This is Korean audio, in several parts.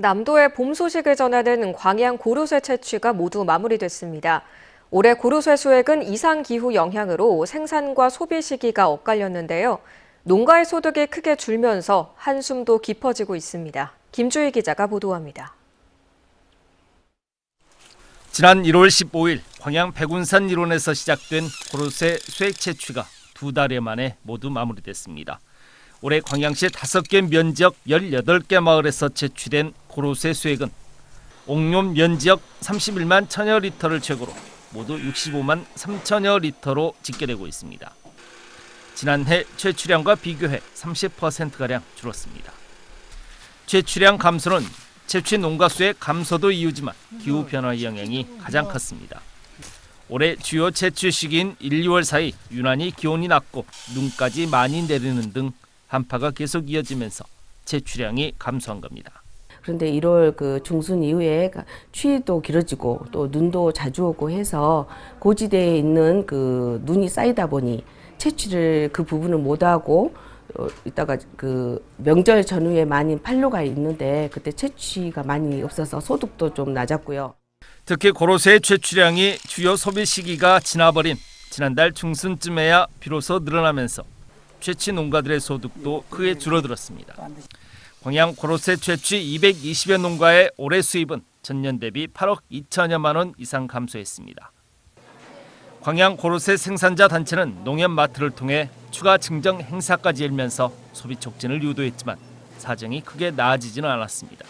남도의 봄 소식을 전하는 광양 고로쇠 채취가 모두 마무리됐습니다. 올해 고로쇠 수액은 이상 기후 영향으로 생산과 소비 시기가 엇갈렸는데요. 농가의 소득이 크게 줄면서 한숨도 깊어지고 있습니다. 김주희 기자가 보도합니다. 지난 1월 15일 광양 백운산 일원에서 시작된 고로쇠 수액 채취가 두 달여 만에 모두 마무리됐습니다. 올해 광양시 5개 면지역 18개 마을에서 채취된 고로쇠 수액은 옥룡 면지역 31만 천여 리터를 최고로 모두 65만 3천여 리터로 집계되고 있습니다. 지난해 채취량과 비교해 30%가량 줄었습니다. 채취량 감소는 채취 농가 수의 감소도 이유지만 기후 변화의 영향이 가장 컸습니다. 올해 주요 채취 시기인 1, 2월 사이 유난히 기온이 낮고 눈까지 많이 내리는 등 한파가 계속 이어지면서 채취량이 감소한 겁니다. 그런데 1월 그 중순 이후에 추위도 길어지고 또 눈도 자주 오고 해서 고지대에 있는 그 눈이 쌓이다 보니 채취를 그 부분을 못 하고 어, 이따가 그 명절 전후에 많이 판로가 있는데 그때 채취가 많이 없어서 소득도 좀 낮았고요. 특히 고로쇠의 채취량이 주요 소비 시기가 지나버린 지난달 중순쯤에야 비로소 늘어나면서 채취 농가들의 소득도 크게 줄어들었습니다. 광양 고로쇠 채취 220여 농가의 올해 수입은 전년 대비 8억 2천여만 원 이상 감소했습니다. 광양 고로쇠 생산자 단체는 농협마트를 통해 추가 증정 행사까지 열면서 소비 촉진을 유도했지만 사정이 크게 나아지지는 않았습니다.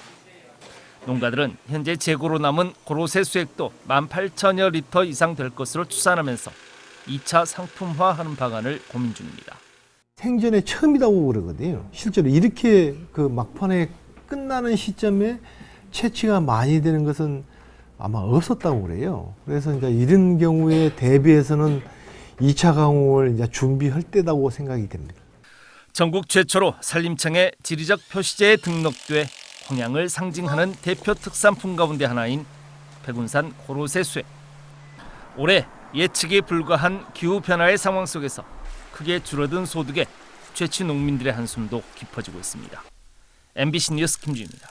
농가들은 현재 재고로 남은 고로쇠 수액도 18,000여 리터 이상 될 것으로 추산하면서 2차 상품화하는 방안을 고민 중입니다. 생전에 처음이라고 그러거든요. 실제로 이렇게 그 막판에 끝나는 시점에 채취가 많이 되는 것은 아마 없었다고 그래요. 그래서 이제 이런 경우에 대비해서는 2차 강우를 이제 준비할 때다고 생각이 됩니다. 전국 최초로 산림청의 지리적 표시제에 등록돼 광양을 상징하는 대표 특산품 가운데 하나인 백운산 고로쇠 수액. 올해 예측이 불가한 기후 변화의 상황 속에서 크게 줄어든 소득에 채취 농민들의 한숨도 깊어지고 있습니다. MBC 뉴스 김주입니다.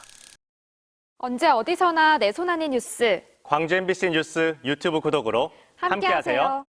언제 어디서나 내 손 안의 뉴스 광주 MBC 뉴스 유튜브 구독으로 함께하세요. 함께하세요.